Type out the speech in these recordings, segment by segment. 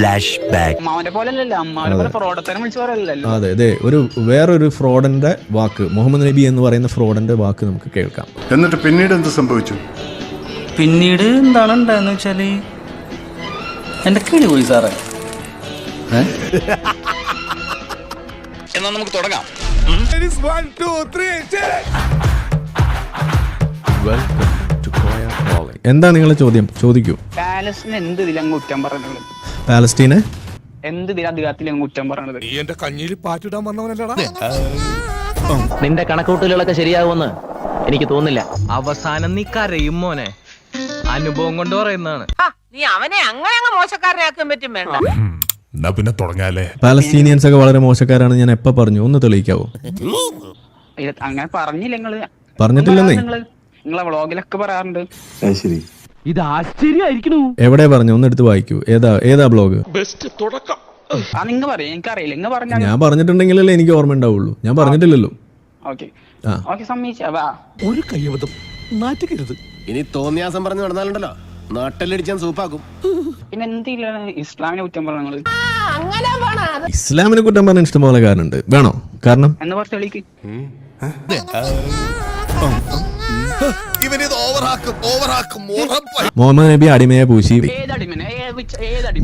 Flash back അതെ. അതെ ഒരു വേറൊരു ഫ്രോഡന്റെ വാക്ക് മുഹമ്മദ് നബി എന്ന് പറയുന്ന ഫ്രോഡന്റെ വാക്ക് നമുക്ക് കേൾക്കാം. എന്നിട്ട് പിന്നീട് എന്ത് സംഭവിച്ചു? പിന്നീട് എന്താണ് ഉണ്ടായെന്ന് വെച്ചാൽ എന്റെ കിളി പോയി സാറേ. എന്നാ നമുക്ക് തുടങ്ങാം. എന്താ നിങ്ങളെ ചോദ്യം? ചോദിക്കൂ. പാലസിന് എന്ത് ഇതിലങ്ങ് കുറ്റം പറഞ്ഞത് പാലസ്തീനെ എന്ത് ഇതിൽ എന്റെ കഞ്ഞിയിൽ പാറ്റിടാൻ പറഞ്ഞത് നിന്റെ കണക്കൂട്ടലുകളൊക്കെ ശരിയാകുമെന്ന് എനിക്ക് തോന്നുന്നില്ല. അവസാനം നീ കരയും മോനെ. അനുഭവം കൊണ്ട് പറയുന്നതാണ്. നീ അവനെ അങ്ങനെ അങ്ങ് മോശക്കാരനാക്കാൻ പറ്റും വേണ്ട. എന്നാ പിന്നെ തുടങ്ങാല്ലേ? പാലസ്തീനിയൻസ് ഒക്കെ വളരെ മോശക്കാരാണ് ഞാൻ എപ്പ പറഞ്ഞു? ഒന്ന് തെളിയിക്കാവോ? ഇത് അങ്ങനെ പറഞ്ഞില്ല നിങ്ങൾ പറഞ്ഞിട്ടില്ലെന്നേ. നിങ്ങൾ നിങ്ങളെ വ്ളോഗിലൊക്കെ പറയാറുണ്ട്. ഇത് ആശ്ചര്യമായിരിക്കണു എവിടെ പറഞ്ഞു ഒന്ന് എടുത്ത് വായിക്കൂ ഏതാ ഏതാ ബ്ലോഗ് ആ നിങ്ങ പറയും എനിക്കറിയില്ല നിങ്ങ പറഞ്ഞാൽ ഞാൻ പറഞ്ഞിട്ടുണ്ടെങ്കിലല്ലേ എനിക്ക് ഓർമ്മ ഉണ്ടാവുള്ളൂ ഞാൻ പറഞ്ഞിട്ടില്ലല്ലോ ഓക്കെ ആ. ഓക്കെ സമ്മതിച്ച വാ ഒരു കയ്യബദ്ധം നാറ്റുകരുത് ഇനി തോന്നിയാസം പറഞ്ഞു നടന്നാലുണ്ടല്ലോ നാട്ടിലടിച്ചാൻ സൂപ്പാക്കും പിന്നെ എന്തിലാണ് ഇസ്ലാമിനെ കുറ്റം പറഞ്ഞത് ഇസ്ലാമിനെ കുറ്റം പറഞ്ഞ ഇഷ്ടംപോലെ കാരണമുണ്ട് വേണോ കാരണം എന്ന് പറഞ്ഞ ഇവനിത് ഓവറാക്കും ഓവറാക്കും ഉറപ്പായി. മുഹമ്മദ് നബി അടിമയെ പൂശി.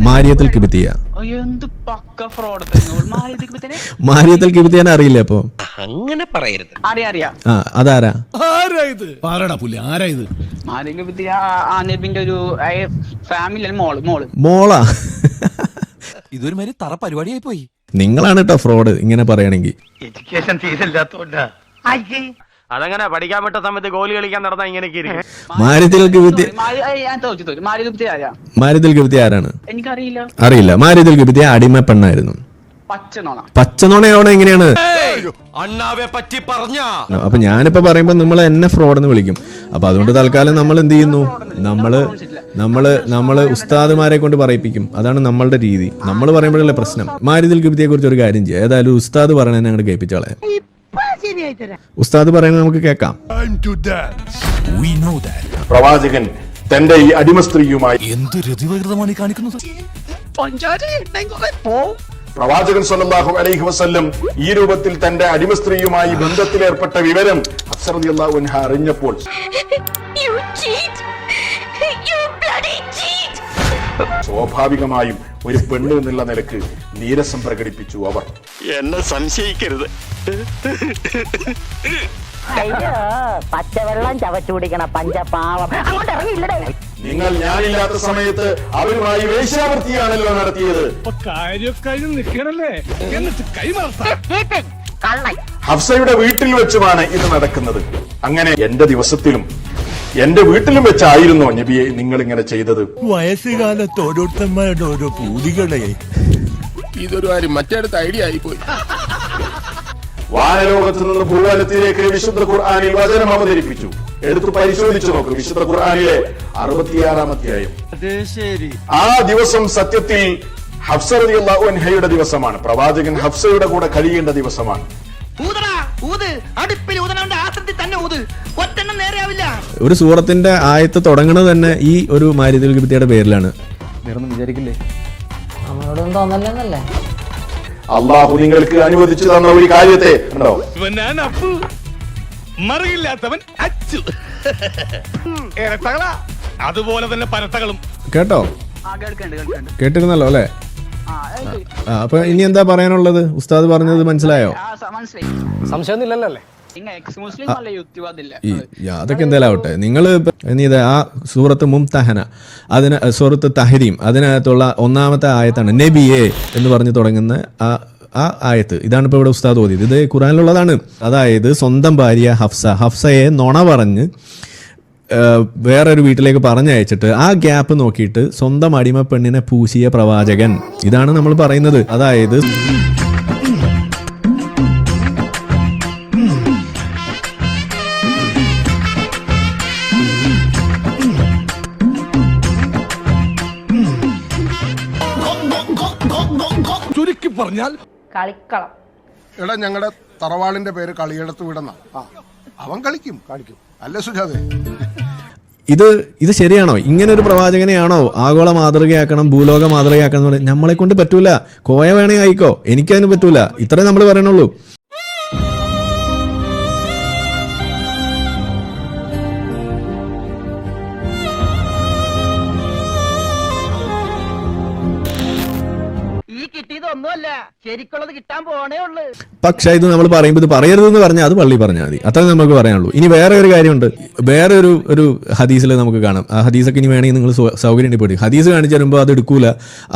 മാരിയത്തിൽ കിബിത്തിയ മാരിയത്തിൽ കിബിത്തിയാൻ അറിയില്ല അപ്പൊ? അങ്ങനെ പറയരുത്. അറിയാ അറിയാ. ആ അതാരാ? ആരാ ഇത്? പാരടാ പുല്ലി ആരാ ഇത്? മാലിക വിദ്യ ആ നബിന്റെ ഒരു ഫാമിലി മോൾ മോൾ. മോളാ? ഇതൊരു മാതിരി തറ പരിപാടിയായി പോയി നിങ്ങളാണ് കേട്ടോ ഫ്രോഡ് ഇങ്ങനെ പറയണെങ്കിൽ എഡ്യൂക്കേഷൻ തീരില്ലാത്തോണ്ടാ അതങ്ങനെ പഠിക്കാൻ പറ്റ സമയത്ത് ഗോലി കളിക്കാൻ നടന്നാ ഇങ്ങനെയൊക്കെ ഇരിക്കും. ആരാണ്? എനിക്കറിയില്ല. അറിയില്ല. മാരിയത്തിൽ ഗുപ്തി അടിമ പെണ്ണായിരുന്നു. പച്ചനോണ. പച്ചനുണയോടെ എങ്ങനെയാണ്? അണ്ണാവെ പറ്റി പറഞ്ഞ. അപ്പൊ ഞാനിപ്പോ പറയുമ്പോ നമ്മൾ എന്നെ ഫ്രോഡ് എന്ന് വിളിക്കും. അപ്പൊ അതുകൊണ്ട് തൽക്കാലം നമ്മൾ എന്ത് ചെയ്യുന്നു? നമ്മൾ നമ്മൾ നമ്മൾ ഉസ്താദുമാരെ കൊണ്ട് പറയിപ്പിക്കും. അതാണ് നമ്മളുടെ രീതി. നമ്മൾ പറയുമ്പോഴല്ലേ പ്രശ്നം. മാരുതിൽ ഗുപ്തിയെ കുറിച്ച് ഒരു കാര്യം ചെയ്യാം. ഏതായാലും ഉസ്താദ് പറയണേ അങ്ങോട്ട് കേൾപ്പിച്ചോളെ. ഉസ്താദ് പറയുന്നത് നമുക്ക് കേൾക്കാം. പ്രവാചകൻ തന്റെ ഈ അടിമ സ്ത്രീയുമായി എന്ത് രതിവകൃതമാണ് ഈ കാണിക്കുന്നത്? പ്രവാചകൻ സല്ലല്ലാഹു അലൈഹി വസല്ലം ഈ രൂപത്തിൽ തന്റെ അടിമ സ്ത്രീയുമായി ബന്ധത്തിലേർപ്പെട്ട വിവരം അഫ്സറതി റളിയല്ലാഹു അൻഹ അറിഞ്ഞപ്പോൾ You cheat! You bloody cheat! സ്വാഭാവികമായും ഒരു പെണ്ണ് എന്നുള്ള നിലയ്ക്ക് നീരസം പ്രകടിപ്പിച്ചു അവർ. എന്നെ സംശയിക്കരുത്. അയ്യോ പച്ചവെള്ളം ചവച്ചു കുടിക്കണ പഞ്ചപാവം. അങ്ങോട്ട് ഇറങ്ങിയില്ലടേ. നിങ്ങൾ ഞാനില്ലാത്ത സമയത്ത് അവരുമായി വേശ്യാവൃത്തിയാണല്ലോ നടത്തിയത്. കള്ളൻ. ഹഫ്സയുടെ വീട്ടിൽ വെച്ചുമാണ് ഇത് നടക്കുന്നത്. അങ്ങനെ എന്റെ ദിവസത്തിലും എന്റെ വീട്ടിലും വെച്ചായിരുന്നോ നബിയെ നിങ്ങൾ ഇങ്ങനെ ചെയ്തത്. വയസ്സുകാലത്ത് ഓരോരുത്തന്മാരുടെ ഓരോ പൂതികളെ. ഇതൊരു കാര്യം മറ്റേടത്ത് ഐഡിയ ആയിപ്പോയി. വാനലോകത്ത് നിന്ന് ഭൂവാലത്തിലേക്ക് വിശുദ്ധ ഖുർആാനിൽ വചനം അവതരിപ്പിച്ചു. എടുത്തു പരിശോധിച്ചു നോക്ക് വിശുദ്ധ ഖുർആാനിലെ അറുപത്തിയാറാം അധ്യായം. ആ ദിവസം സത്യത്തിൽ ഹഫ്സ റളിയല്ലാഹു അൻഹയുടെ ദിവസമാണ്. പ്രവാചകൻ ഹഫ്സയുടെ കൂടെ കഴിയേണ്ട ദിവസമാണ്. ഒരു സൂറത്തിന്റെ ആയത്ത് തുടങ്ങുന്നത് തന്നെ ഈ ഒരു മാരുതി കിബിത്തിയുടെ പേരിലാണ്. നമ്മളോടൊന്നും തോന്നല്ലെന്നല്ലേ? അള്ളാഹു നിങ്ങൾക്ക് അനുവദിച്ചു തന്ന ഒരു കാര്യത്തെ ഉണ്ടോ മറിയില്ലാത്തവൻ അച്ചു. അതുപോലെ തന്നെ പരത്തകളും കേട്ടോ? ആ കേൾക്കണ്ട് കേൾക്കണ്ട്. കേട്ടിരുന്നല്ലോ അല്ലേ. അപ്പൊ ഇനി എന്താ പറയാനുള്ളത്? ഉസ്താദ് പറഞ്ഞത് മനസ്സിലായോ? ആ ഇല്ലല്ലോ മനസ്സിലായി. സംശയമൊന്നുമില്ലല്ലോ അല്ല? ഈ അതൊക്കെ എന്തായാലും ആവട്ടെ നിങ്ങൾ ഇത് ആ സൂറത്ത് മുംതഹന അതിന് സൂറത്ത് തഹരീം അതിനകത്തുള്ള ഒന്നാമത്തെ ആയത്താണ് നബിയെ എന്ന് പറഞ്ഞു തുടങ്ങുന്ന ആ ആ ആയത്ത്. ഇതാണ് ഇപ്പോൾ ഇവിടെ ഉസ്താദ് ഓതിയത്. ഇത് ഖുറാനിലുള്ളതാണ് അതായത് സ്വന്തം ഭാര്യ ഹഫ്സ ഹഫ്സയെ നുണ പറഞ്ഞ് വേറൊരു വീട്ടിലേക്ക് പറഞ്ഞയച്ചിട്ട് ആ ഗ്യാപ്പ് നോക്കിയിട്ട് സ്വന്തം അടിമ പെണ്ണിനെ പൂശിയ പ്രവാചകൻ. ഇതാണ് നമ്മൾ പറയുന്നത്. അതായത് പറഞ്ഞാൽ കളിക്കളം. എടാ ഞങ്ങളുടെ തറവാളിന്റെ പേര് കളിയെടുത്ത് വിടന്ന. അവൻ കളിക്കും. കളിക്കും. അല്ല സുജാതെ? ഇത് ഇത് ശരിയാണോ? ഇങ്ങനെ ഒരു പ്രവാചകനെയാണോ ആഗോള മാതൃകയാക്കണം ഭൂലോക മാതൃകയാക്കണം എന്ന് നമ്മളെ കൊണ്ട് പറ്റൂല. കോയ വേണേ ആയിക്കോ. എനിക്കതിന് പറ്റൂല. ഇത്രേ നമ്മൾ പറയണുള്ളൂ. പക്ഷെ ഇത് നമ്മൾ പറയുമ്പോൾ ഇത് പറയരുതെന്ന് പറഞ്ഞാൽ അത് പള്ളി പറഞ്ഞാൽ മതി. അത്രേ നമുക്ക് പറയാനുള്ളൂ. ഇനി വേറെ ഒരു കാര്യമുണ്ട്. വേറെ ഒരു ഒരു ഹദീസിൽ നമുക്ക് കാണാം. ആ ഹദീസൊക്കെ ഇനി വേണമെങ്കിൽ നിങ്ങൾ സൗകര്യം ഉണ്ടെങ്കിൽ ഹദീസ് കാണിച്ചു തരുമ്പോൾ അത് എടുക്കൂല.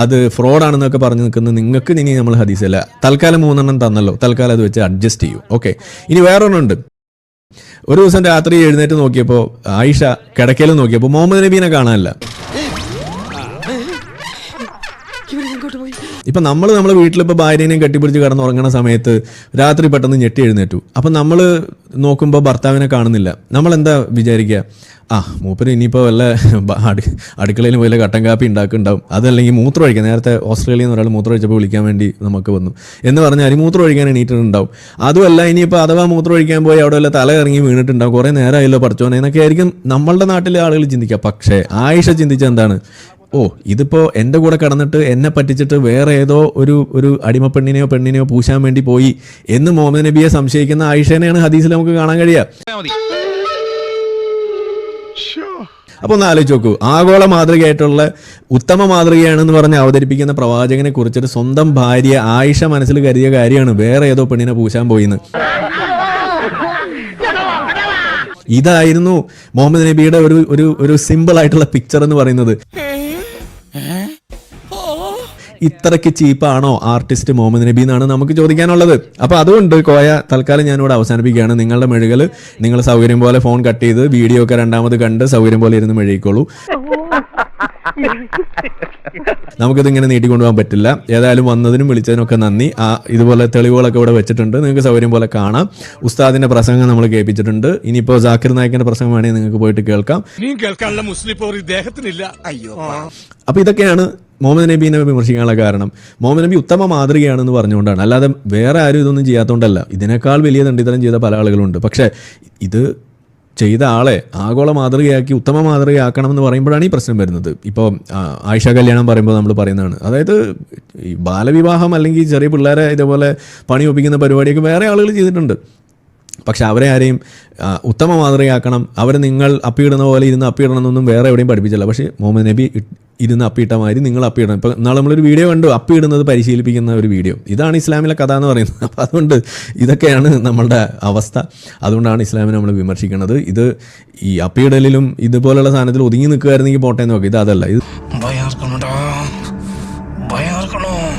അത് ഫ്രോഡാണെന്നൊക്കെ പറഞ്ഞു നിൽക്കുന്നത് നിങ്ങൾക്ക് ഇനി നമ്മൾ ഹദീസല്ല തൽക്കാലം മൂന്നെണ്ണം തന്നല്ലോ. തൽക്കാലം അത് വെച്ച് അഡ്ജസ്റ്റ് ചെയ്യൂ. ഓക്കെ ഇനി വേറൊരെണ്ണമുണ്ട് ഒരു ദിവസം രാത്രി എഴുന്നേറ്റ് നോക്കിയപ്പോൾ ആയിഷ കിടക്കയിൽ നോക്കിയപ്പോൾ മുഹമ്മദ് നബീനെ കാണാനില്ല. ഇപ്പൊ നമ്മൾ നമ്മളെ വീട്ടിലിപ്പോൾ ഭാര്യനെയും കെട്ടിപ്പിടിച്ച് കിടന്ന് ഉറങ്ങണ സമയത്ത് രാത്രി പെട്ടെന്ന് ഞെട്ടി എഴുന്നേറ്റു. അപ്പം നമ്മൾ നോക്കുമ്പോൾ ഭർത്താവിനെ കാണുന്നില്ല. നമ്മളെന്താ വിചാരിക്കുക ആ മൂപ്പര് ഇനിയിപ്പോൾ വല്ല അടി അടു അടുക്കളയിൽ വല്ല കട്ടൻ കാപ്പി ഉണ്ടാക്കുന്നുണ്ടാവും. അതല്ലെങ്കിൽ മൂത്രം ഒഴിക്കുക നേരത്തെ ഓസ്ട്രേലിയയിൽ നിന്ന് ഒരാൾ മൂത്രം ഒഴിച്ചപ്പോൾ വിളിക്കാൻ വേണ്ടി നമുക്ക് വന്നു. എന്ന് പറഞ്ഞാൽ അരി മൂത്രം ഒഴിക്കാൻ എണീറ്റിട്ടുണ്ടാവും. അതുമല്ല ഇനിയിപ്പോൾ അഥവാ മൂത്രം ഒഴിക്കാൻ പോയി അവിടെ വല്ല തല ഇറങ്ങി വീണിട്ടുണ്ടാവും. കുറേ നേരമായല്ലോ പഠിച്ചോനെ എന്നൊക്കെ ആയിരിക്കും നമ്മളുടെ നാട്ടിലെ ആളുകൾ ചിന്തിക്കുക പക്ഷേ ആയിഷ ചിന്തിച്ച എന്താണ്? ഓ ഇതിപ്പോ എന്റെ കൂടെ കടന്നിട്ട് എന്നെ പറ്റിച്ചിട്ട് വേറെ ഏതോ ഒരു ഒരു അടിമപ്പെണ്ണിനെയോ പെണ്ണിനെയോ പൂശാൻ വേണ്ടി പോയി എന്ന് മുഹമ്മദ് നബിയെ സംശയിക്കുന്ന ആയിഷേനെയാണ് ഹദീസിൽ നമുക്ക് കാണാൻ കഴിയുക. അപ്പോൾ ഒന്ന് ആലോചിച്ച് നോക്കൂ. ആഗോള മാതൃകയായിട്ടുള്ള ഉത്തമ മാതൃകയാണെന്ന് പറഞ്ഞ് അവതരിപ്പിക്കുന്ന പ്രവാചകനെ കുറിച്ചിട്ട് സ്വന്തം ഭാര്യ ആയിഷ മനസ്സിൽ കരുതിയ കാര്യമാണ് വേറെ ഏതോ പെണ്ണിനെ പൂശാൻ പോയിന്ന്. ഇതായിരുന്നു മുഹമ്മദ് നബിയുടെ ഒരു ഒരു ഒരു സിമ്പിൾ ആയിട്ടുള്ള പിക്ചർ എന്ന് പറയുന്നത്. ഇത്രയ്ക്ക് ചീപ്പാണോ ആർട്ടിസ്റ്റ് മുഹമ്മദ് നബി എന്നാണ് നമുക്ക് ചോദിക്കാനുള്ളത്. അപ്പോൾ അതുകൊണ്ട് കോയ തൽക്കാലം ഞാനിവിടെ അവസാനിപ്പിക്കുകയാണ്. നിങ്ങളുടെ മെഴുകൽ നിങ്ങൾ സൗകര്യം പോലെ ഫോൺ കട്ട് ചെയ്ത് വീഡിയോ ഒക്കെ രണ്ടാമത് കണ്ട് സൗകര്യം പോലെ ഇരുന്ന് മെഴുകിക്കോളൂ. നമുക്കിത് ഇങ്ങനെ നീട്ടിക്കൊണ്ടുപോകാൻ പറ്റില്ല. ഏതായാലും വന്നതിനും വിളിച്ചതിനും ഒക്കെ നന്ദി. ആ ഇതുപോലെ തെളിവുകളൊക്കെ ഇവിടെ വെച്ചിട്ടുണ്ട്. നിങ്ങൾക്ക് സൗകര്യം പോലെ കാണാം. ഉസ്താദിന്റെ പ്രസംഗം നമ്മൾ കേൾപ്പിച്ചിട്ടുണ്ട്. ഇനിയിപ്പോ ജാക്കിർ നായിക്കിന്റെ പ്രസംഗം വേണമെങ്കിൽ നിങ്ങൾക്ക് പോയിട്ട് കേൾക്കാം. നീ കേൾക്കാനുള്ള മുസ്ലിം ഇദ്ദേഹത്തിനില്ല അയ്യോ അപ്പൊ ഇതൊക്കെയാണ് മുഹമ്മദ് നബീനെ വിമർശിക്കാനുള്ള കാരണം മുഹമ്മദ് നബി ഉത്തമ മാതൃകയാണെന്ന് പറഞ്ഞുകൊണ്ടാണ്. അല്ലാതെ വേറെ ആരും ഇതൊന്നും ചെയ്യാത്തതുകൊണ്ടല്ല ഇതിനേക്കാൾ വലിയ ദണ്ഡിതരം ചെയ്ത പല ആളുകളുണ്ട്. പക്ഷേ ഇത് ചെയ്ത ആളെ ആഗോള മാതൃകയാക്കി ഉത്തമ മാതൃകയാക്കണം എന്ന് പറയുമ്പോഴാണ് ഈ പ്രശ്നം വരുന്നത്. ഇപ്പോൾ ആയിഷ കല്യാണം പറയുമ്പോൾ നമ്മൾ പറയുന്നതാണ്. അതായത് ഈ ബാലവിവാഹം അല്ലെങ്കിൽ ചെറിയ പിള്ളേരെ ഇതേപോലെ പണി ഒപ്പിക്കുന്ന പരിപാടിയൊക്കെ വേറെ ആളുകൾ ചെയ്തിട്ടുണ്ട്. പക്ഷെ അവരെ ആരെയും ഉത്തമ മാതൃകയാക്കണം അവരെ നിങ്ങൾ അപ്പിയിടുന്ന പോലെ ഇരുന്ന് അപ്പിയിടണം എന്നൊന്നും വേറെ എവിടെയും പഠിപ്പിച്ചില്ല. പക്ഷേ മുഹമ്മദ് നബി ഇരുന്ന് അപ്പിയിട്ട മാതിരി നിങ്ങൾ അപ്പിയിടണം. ഇപ്പം നാളെ നമ്മളൊരു വീഡിയോ കണ്ടു. അപ്പിയിടുന്നത് പരിശീലിപ്പിക്കുന്ന ഒരു വീഡിയോ. ഇതാണ് ഇസ്ലാമിലെ കഥ എന്ന് പറയുന്നത്. അപ്പം അതുകൊണ്ട് ഇതൊക്കെയാണ് നമ്മളുടെ അവസ്ഥ. അതുകൊണ്ടാണ് ഇസ്ലാമിനെ നമ്മൾ വിമർശിക്കുന്നത്. ഇത് ഈ അപ്പിയിടലിലും ഇതുപോലുള്ള സാധനത്തിൽ ഒതുങ്ങി നിൽക്കുകയായിരുന്നെങ്കിൽ പോട്ടെ നോക്കി. ഇത് അതല്ല. ഇത് ഭയർക്കണോ